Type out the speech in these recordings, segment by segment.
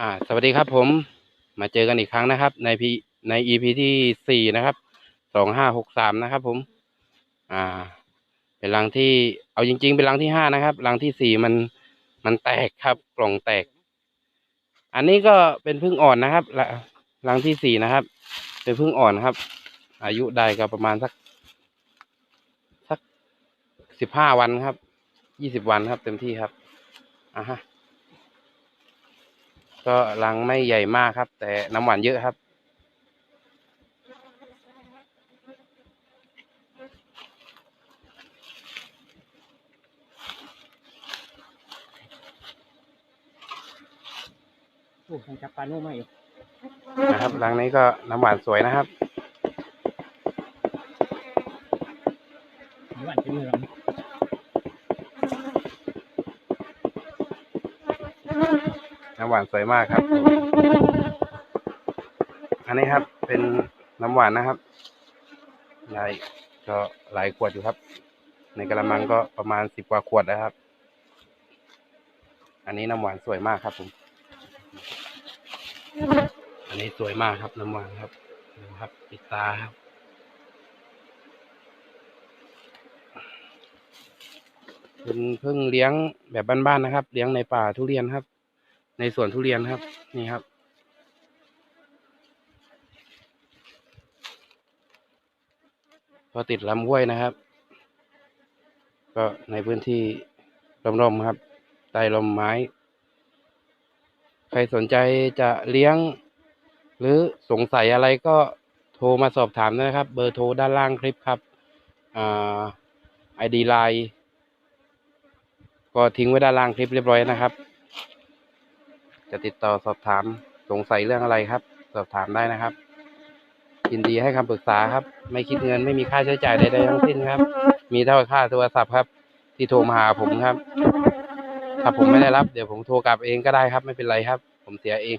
อ่าสวัสดีครับผมมาเจอกันอีกครั้งนะครับ ในพีใน EP ที่สี่นะครับสองห้าหกสามนะครับ ผม อ่า เป็นรังที่เอาจริง ๆ เป็นรังที่ห้านะครับรังที่สี่มันมันแตกครับ กล่องแตก อันนี้ก็เป็นพึ่งอ่อนนะครับละรังที่สี่นะครับ เป็นพึ่งอ่อนครับ อายุได้ก็ประมาณสักสักสิบห้าวันครับยี่สิบวันครับ เต็มที่ครับอ่าฮะ ก็รังไม่ใหญ่มากครับ แต่น้ำหวานเยอะครับ โอ้ยังจับปลาโน่มาอยู่นะครับรังนี้ก็น้ำหวานสวยนะครับ หวานเป็นเมือง น้ำ หวานสวยมากครับ อันนี้ครับ เป็นน้ำหวานนะครับใหญ่ก็หลายขวดอยู่ครับ ในกระมังก็ประมาณสิบกว่าขวดนะครับ อันนี้น้ำหวานสวยมากครับผม อันนี้สวยมากครับน้ำหวานครับดูครับปิดตาครับเป็นเพิ่งเลี้ยงแบบบ้านๆนะครับ เลี้ยงในป่าทุเรียนครับ ในสวนทุเรียนครับ นี่ครับ ก็ติดลำห้วยนะครับ ก็ในพื้นที่ร่มๆครับใต้ลมไม้ ใครสนใจจะเลี้ยง หรือสงสัยอะไรก็โทรมาสอบถามได้นะครับ เบอร์โทรด้านล่างคลิปครับอ่าไอดีไลน์ก็ทิ้งไว้ด้านล่างคลิปเรียบร้อยนะครับ จะติดต่อสอบถามสงสัยเรื่องอะไรครับ สอบถามได้นะครับยินดีให้คำปรึกษาครับ ไม่คิดเงินไม่มีค่าใช้จ่ายใดๆทั้งสิ้นครับ มีเท่าค่าโทรศัพท์ครับ ที่โทรมาหาผมครับ ถ้าผมไม่ได้รับ เดี๋ยวผมโทรกลับเองก็ได้ครับ ไม่เป็นไรครับ ผมเสียเอง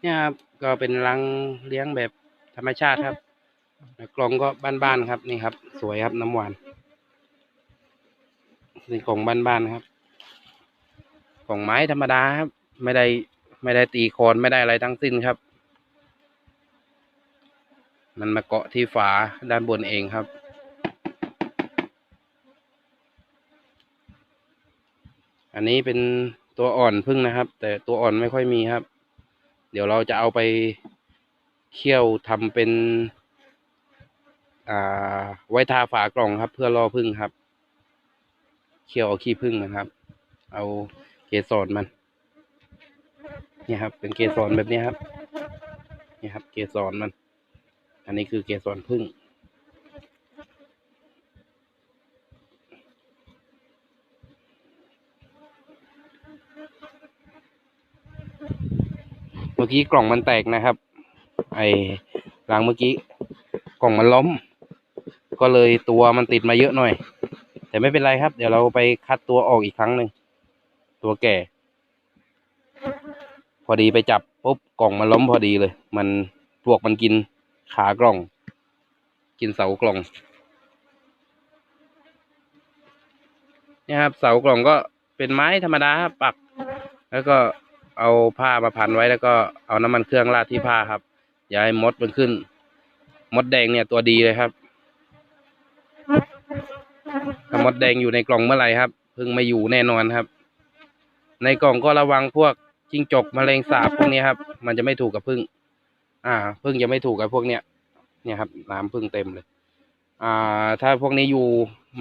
เนี่ยครับก็เป็นรังเลี้ยงแบบธรรมชาติครับ กล่องก็บ้านๆครับนี่ครับ สวยครับน้ำหวานนี่กล่องบ้านๆครับกล่องไม้ธรรมดาครับ ไม่ได้ไม่ได้ตีโคนไม่ได้อะไรทั้งสิ้นครับ มันมาเกาะที่ฝาด้านบนเองครับอันนี้เป็นตัวอ่อนพึ่งนะครับ แต่ตัวอ่อนไม่ค่อยมีครับ เดี๋ยวเราจะเอาไปเคี่ยวทำเป็น ไว้ทาฝากล่องครับ เพื่อล่อพึ่งครับ เคี่ยวเอาขี้พึ่งนะครับ เอาเกสรมัน เนี่ยครับ เป็นเกสรแบบนี้ครับ เนี่ยครับ เกสรมัน อันนี้คือเกสรพึ่งเมื่อกี้กล่องมันแตกนะครับ ไอ้รางเมื่อกี้ กล่องมันล้ม ก็เลยตัวมันติดมาเยอะหน่อย แต่ไม่เป็นไรครับ เดี๋ยวเราไปคัดตัวออกอีกครั้งหนึ่งตัวแก่ พอดีไปจับปุ๊บกล่องมันล้มพอดีเลย มันพวกมันกินขากล่อง กินเสากล่องนี่ครับเสากล่องก็เป็นไม้ธรรมดาปัก แล้วก็เอาผ้ามาพันไว้แล้วก็เอาน้ำมันเครื่องราดที่ผ้าครับอย่าให้มดมันขึ้น มดแดงเนี่ยตัวดีเลยครับ ถ้า มดแดงอยู่ในกล่องเมื่อไหร่ครับพึ่งม่อยู่แน่นอนครับ ในกล่องก็ระวังพวกจิ้งจกแมลงสาบพวกนี้ครับ มันจะไม่ถูกกับพึ่ง อ่าพึ่งจะไม่ถูกกับพวกเนี้ยเนี่ยครับน้ำพึ่งเต็มเลย อ่า ถ้าพวกนี้อยู่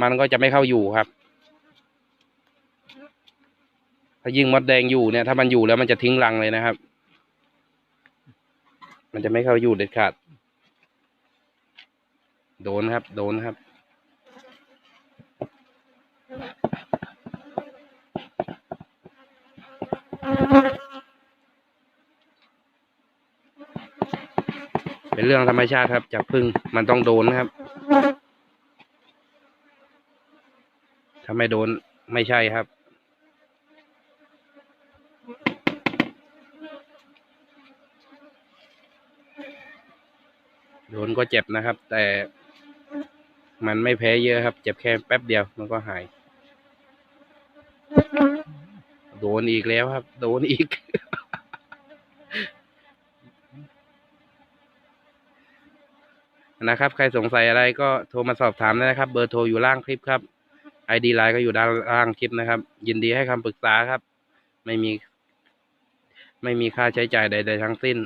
มันก็จะไม่เข้าอยู่ครับ ถ้ายิ่งมดแดงอยู่เนี่ย ถ้ามันอยู่แล้วมันจะทิ้งรังเลยนะครับ มันจะไม่เข้าอยู่เด็ดขาด โดนครับ โดนครับ เป็นเรื่องธรรมชาติครับจากพึ่งมันต้องโดนนะครับ ถ้าไม่โดนไม่ใช่ครับ โดนก็เจ็บนะครับ แต่มันไม่แพ้เยอะครับ เจ็บแค่แป๊บเดียวมันก็หาย โดนอีกแล้วครับ โดนอีก นะครับ ใครสงสัยอะไรก็โทรมาสอบถามได้นะครับ เบอร์โทรอยู่ล่างคลิปครับ ID ไลน์ก็อยู่ด้านล่างคลิปนะครับ ยินดีให้คำปรึกษาครับ ไม่มี ไม่มีค่าใช้จ่ายใด ๆ ทั้งสิ้น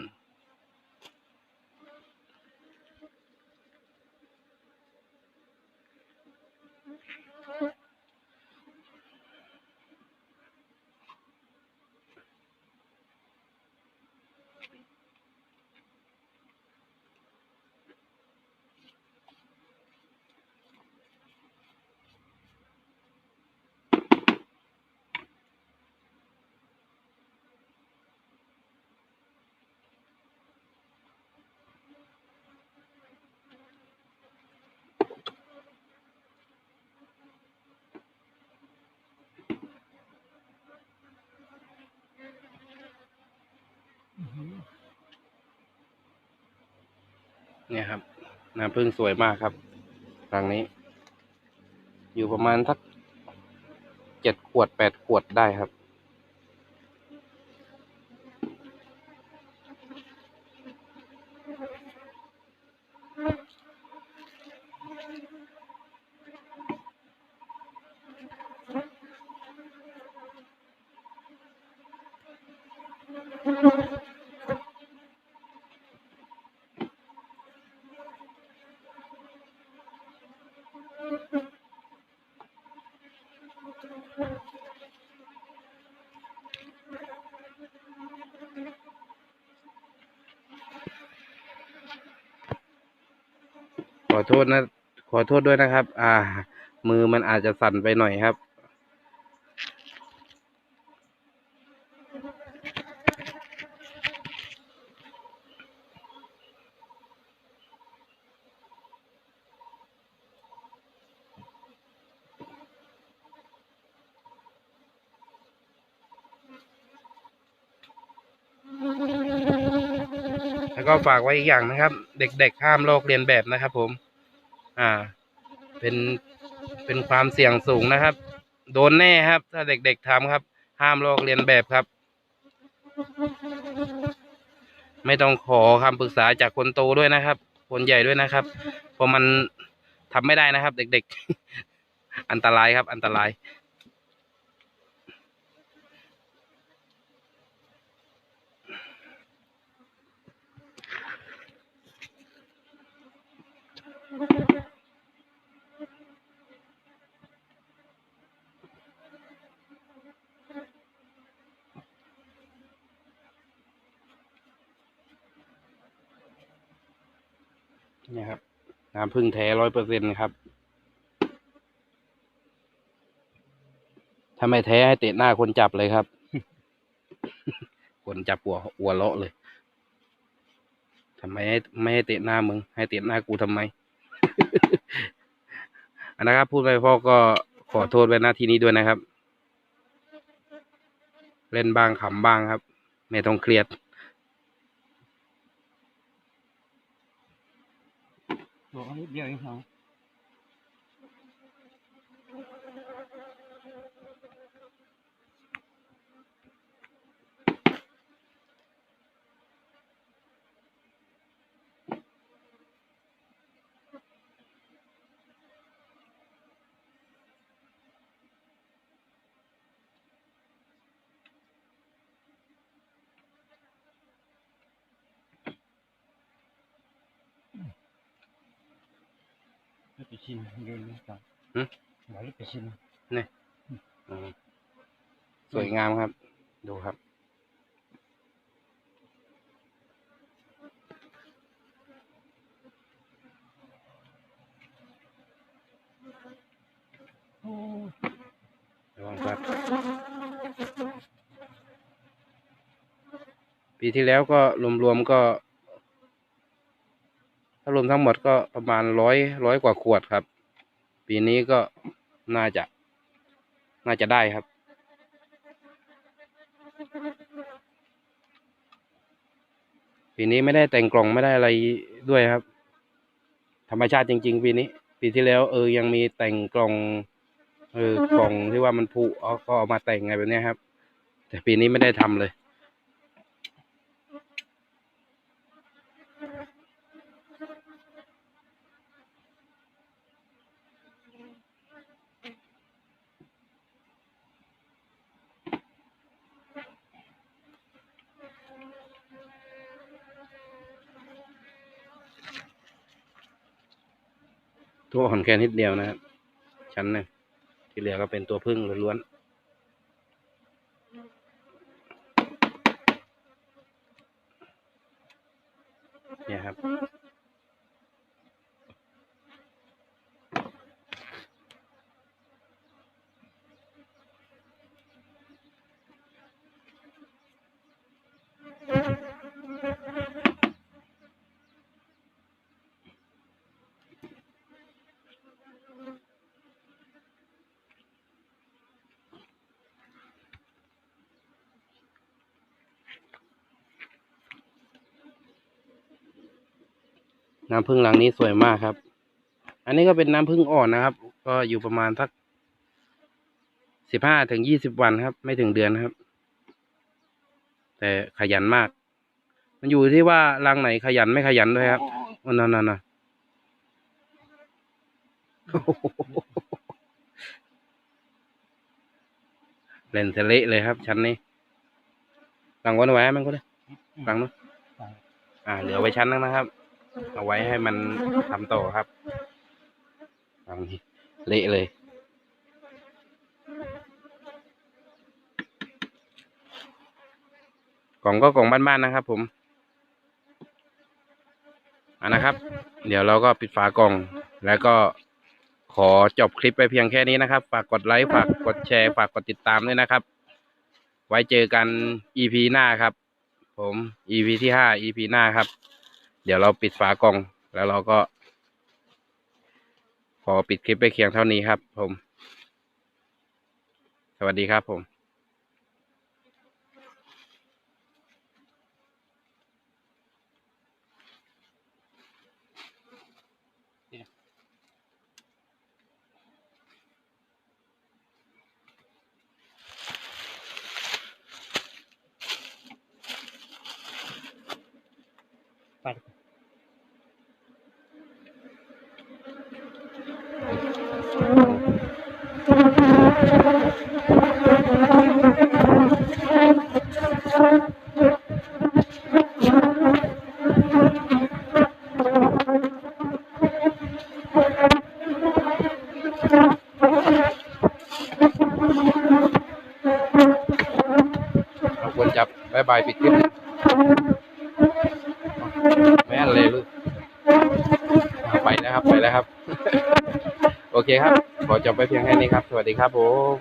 เนี่ยครับน้ำผึ้งสวยมากครับรังนี้ อยู่ประมาณสักเจ็ดขวดแปดขวดได้ครับ อโทษนะ ขอโทษด้วยนะครับ อ่า มือมันอาจจะสั่นไปหน่อยครับ แล้วก็ฝากไว้อีกอย่างนะครับ เด็กๆห้ามลอกเรียนแบบนะครับผม อ่า เป็นเป็นความเสี่ยงสูงนะครับ โดนแน่ครับ ถ้าเด็กๆทำครับ ห้ามลอกเรียนแบบครับ ไม่ต้องขอคำปรึกษาจากคนโตด้วยนะครับ คนใหญ่ด้วยนะครับเพราะมันทำไม่ได้นะครับ เด็กๆ อันตรายครับ อันตราย นี่ยครับ น้ำพึ่งแท้ร้อยเปอร์เซ็นครับ ถ้าไม่แท้ให้เตะหน้าคนจับเลยครับ คนจับหัวหัวเลาะเลยทำไมให้ไม่ให้เตะหน้ามึง ให้เตะหน้ากูทำไม อันนะครับ พูดไปพ่อก็ขอโทษไว้หน้าที่นี้ด้วยนะครับ เล่นบ้างขำบ้างครับ ไม่ต้องเครียด ตัวเขานิดเดียวเองเหรอ ลูก ไปชิมเดินนี่ก่อนหึ ไหวไปชิมอืมสวยงามครับ ดูครับ โอ้ระวังครับ ปีที่แล้วก็รวมๆก็ถ้ารวมทั้งหมดก็ประมาณร้อยร้อยกว่าขวดครับ ปีนี้ก็น่าจะ น่าจะได้ครับ ปีนี้ไม่ได้แต่งกล่องไม่ได้อะไรด้วยครับ ธรรมชาติจริง ๆ ปีนี้ ปีที่แล้ว เออยังมีแต่งกล่องเออกล่องที่ว่ามันผุเอาก็เอามาแต่งไงแบบนี้ครับ แต่ปีนี้ไม่ได้ทำเลย ตัวอ่อนแค่นิดเดียวนะครับชั้นหนึ่งที่เหลือก็เป็นตัวพึ่งล้วนๆ น้ำผึ้งหลังนี้สวยมากครับ อันนี้ก็เป็นน้ำผึ้งอ่อนนะครับ ก็อยู่ประมาณสักสิบห้าถึงยี่สิบวันครับ ไม่ถึงเดือนครับ แต่ขยันมาก มันอยู่ที่ว่ารังไหนขยันไม่ขยันด้วยครับอันนั้นนะเล่นเสเละเลยครับ ชั้นนี้หลังวันไว้มันก็ได้หลังนู้นอ่า เหลือไว้ชั้นนึงนะครับ เอาไว้ให้มันทำต่อครับหลังนี้เละเลยกล่องก็กล่องบ้านๆนะครับ ผมอ่านะครับ เดี๋ยวเราก็ปิดฝากล่อง แล้วก็ขอจบคลิปไปเพียงแค่นี้นะครับ ฝากกดไลค์ฝากกดแชร์ฝากกดติดตามด้วยนะครับ ไว้เจอกัน EP หน้าครับ ผม EP ที่ห้า EP หน้าครับ เดี๋ยวเราปิดฝากล่องแล้วเราก็ ขอปิดคลิปไปเคียงเท่านี้ครับ ผม สวัสดีครับผม ปัดเราควรจับบายบายปิดคลิปไม่อันเลยลูกเอาไปแล้วครับ ไปแล้วครับ โอ เคครับ ขอจบไปเพียงแค่นี้ครับ สวัสดีครับผม